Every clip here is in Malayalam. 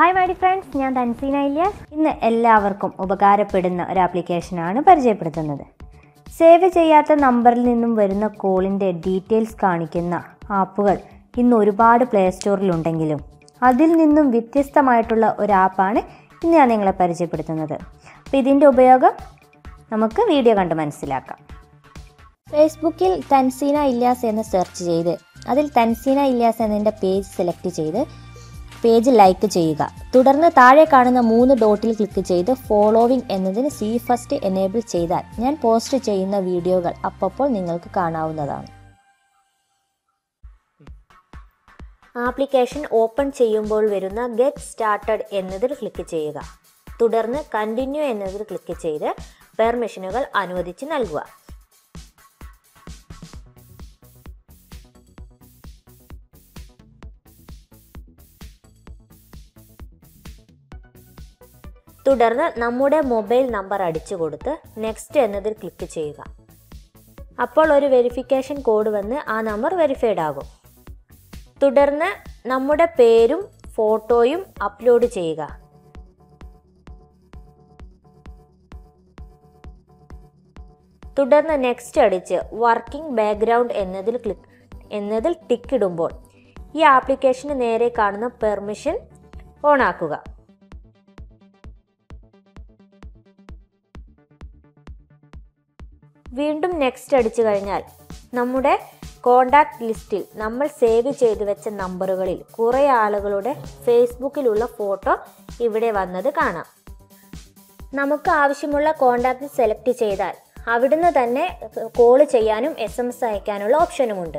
ഹായ് മൈ ഫ്രണ്ട്സ് ഞാൻ തൻസീന ഇല്യാസ്. ഇന്ന് എല്ലാവർക്കും ഉപകാരപ്പെടുന്ന ഒരു ആപ്ലിക്കേഷനാണ് പരിചയപ്പെടുത്തുന്നത്. സേവ് ചെയ്യാത്ത നമ്പറിൽ നിന്നും വരുന്ന കോളിന്റെ ഡീറ്റെയിൽസ് കാണിക്കുന്ന ആപ്പുകൾ ഇന്ന് ഒരുപാട് പ്ലേ സ്റ്റോറിലുണ്ടെങ്കിലും അതിൽ നിന്നും വ്യത്യസ്തമായിട്ടുള്ള ഒരു ആപ്പാണ് ഇന്ന് ഞാൻ നിങ്ങളെ പരിചയപ്പെടുത്തുന്നത്. അപ്പോൾ ഇതിന്റെ ഉപയോഗം നമുക്ക് വീഡിയോ കണ്ട് മനസ്സിലാക്കാം. ഫേസ്ബുക്കിൽ തൻസീന ഇല്യാസ് എന്ന് സെർച്ച് ചെയ്ത് അതിൽ തൻസീന ഇല്യാസ് എന്നതിന്റെ പേജ് സെലക്ട് ചെയ്ത് പേജ് ലൈക്ക് ചെയ്യുക. തുടർന്ന് താഴെ കാണുന്ന മൂന്ന് ഡോട്ടിൽ ക്ലിക്ക് ചെയ്ത് ഫോളോവിംഗ് എന്നതിന് സി ഫസ്റ്റ് എനേബിൾ ചെയ്താൽ ഞാൻ പോസ്റ്റ് ചെയ്യുന്ന വീഡിയോകൾ അപ്പോൾ നിങ്ങൾക്ക് കാണാവുന്നതാണ്. ആപ്ലിക്കേഷൻ ഓപ്പൺ ചെയ്യുമ്പോൾ വരുന്ന ഗെറ്റ് സ്റ്റാർട്ടഡ് എന്നതിൽ ക്ലിക്ക് ചെയ്യുക. തുടർന്ന് കണ്ടിന്യൂ എന്നതിൽ ക്ലിക്ക് ചെയ്ത് പെർമിഷനുകൾ അനുവദിച്ച് നൽകുക. തുടർന്ന് നമ്മുടെ മൊബൈൽ നമ്പർ അടിച്ചു കൊടുത്ത് നെക്സ്റ്റ് എന്നതിൽ ക്ലിക്ക് ചെയ്യുക. അപ്പോൾ ഒരു വെരിഫിക്കേഷൻ കോഡ് വന്ന് ആ നമ്പർ വെരിഫൈഡ് ആകും. തുടർന്ന് നമ്മുടെ പേരും ഫോട്ടോയും അപ്ലോഡ് ചെയ്യുക. തുടർന്ന് നെക്സ്റ്റ് അടിച്ച് വർക്കിംഗ് ബാക്ക്ഗ്രൗണ്ട് എന്നതിൽ ക്ലിക്ക് എന്നതിൽ ടിക്ക് ഇടുമ്പോൾ ഈ ആപ്ലിക്കേഷന് നേരെ കാണുന്ന പെർമിഷൻ ഓൺ വീണ്ടും നെക്സ്റ്റ് അടിച്ചു കഴിഞ്ഞാൽ നമ്മുടെ കോണ്ടാക്ട് ലിസ്റ്റിൽ നമ്മൾ സേവ് ചെയ്തു വെച്ച നമ്പറുകളിൽ കുറേ ആളുകളുടെ ഫേസ്ബുക്കിലുള്ള ഫോട്ടോ ഇവിടെ വന്നത് കാണാം. നമുക്ക് ആവശ്യമുള്ള കോണ്ടാക്ട് സെലക്ട് ചെയ്താൽ അവിടുന്ന് തന്നെ കോൾ ചെയ്യാനും എസ് എം എസ് അയക്കാനുള്ള ഓപ്ഷനുമുണ്ട്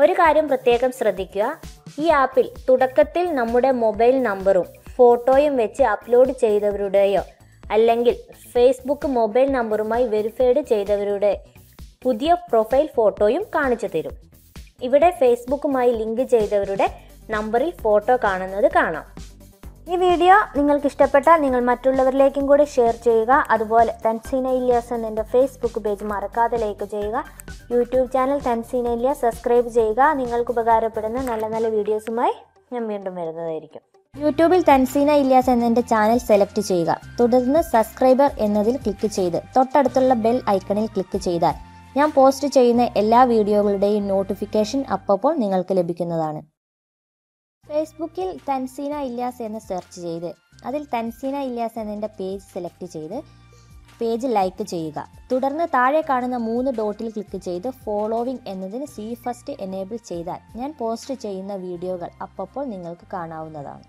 ഒരു കാര്യം പ്രത്യേകം ശ്രദ്ധിക്കുക. ഈ ആപ്പിൽ തുടക്കത്തിൽ നമ്മുടെ മൊബൈൽ നമ്പറും ഫോട്ടോയും വെച്ച് അപ്ലോഡ് ചെയ്തവരുടെയോ അല്ലെങ്കിൽ ഫേസ്ബുക്ക് മൊബൈൽ നമ്പറുമായി വെരിഫൈഡ് ചെയ്തവരുടെ പുതിയ പ്രൊഫൈൽ ഫോട്ടോയും കാണിച്ചു തരും. ഇവിടെ ഫേസ്ബുക്കുമായി ലിങ്ക് ചെയ്തവരുടെ നമ്പറിൽ ഫോട്ടോ കാണുന്നത് കാണാം. ഈ വീഡിയോ നിങ്ങൾക്ക് ഇഷ്ടപ്പെട്ടാൽ നിങ്ങൾ മറ്റുള്ളവരിലേക്കും കൂടി ഷെയർ ചെയ്യുക. അതുപോലെ തൻസീന ഇല്യാസ് എന്നെന്റെ ഫേസ്ബുക്ക് പേജ് മറക്കാതെ ലൈക്ക് ചെയ്യുക. YouTube channel Thanseena Ilyas subscribe ചെയ്യുക. നിങ്ങൾക്ക് ഉപകാരപ്പെടുന്ന നല്ല നല്ല വീഡിയോസുമായി ഞാൻ വീണ്ടും വരുന്നതായിരിക്കും. യൂട്യൂബിൽ തൻസീന ഇല്യാസ് എന്നതിന്റെ ചാനൽ സെലക്ട് ചെയ്യുക. തുടർന്ന് സബ്സ്ക്രൈബർ എന്നതിൽ ക്ലിക്ക് ചെയ്ത് തൊട്ടടുത്തുള്ള ബെൽ ഐക്കണിൽ ക്ലിക്ക് ചെയ്താൽ ഞാൻ പോസ്റ്റ് ചെയ്യുന്ന എല്ലാ വീഡിയോകളുടെയും നോട്ടിഫിക്കേഷൻ അപ്പോൾ നിങ്ങൾക്ക് ലഭിക്കുന്നതാണ്. ഫേസ്ബുക്കിൽ തൻസീന ഇല്യാസ് എന്ന് സെർച്ച് ചെയ്ത് അതിൽ തൻസീന ഇല്യാസ് എന്നതിന്റെ പേജ് സെലക്ട് ചെയ്ത് പേജ് ലൈക്ക് ചെയ്യുക. തുടർന്ന് താഴെ കാണുന്ന മൂന്ന് ഡോട്ടിൽ ക്ലിക്ക് ചെയ്ത് ഫോളോവിംഗ് എന്നതിന് സി ഫസ്റ്റ് എനേബിൾ ചെയ്താൽ ഞാൻ പോസ്റ്റ് ചെയ്യുന്ന വീഡിയോകൾ അപ്പോൾ നിങ്ങൾക്ക് കാണാവുന്നതാണ്.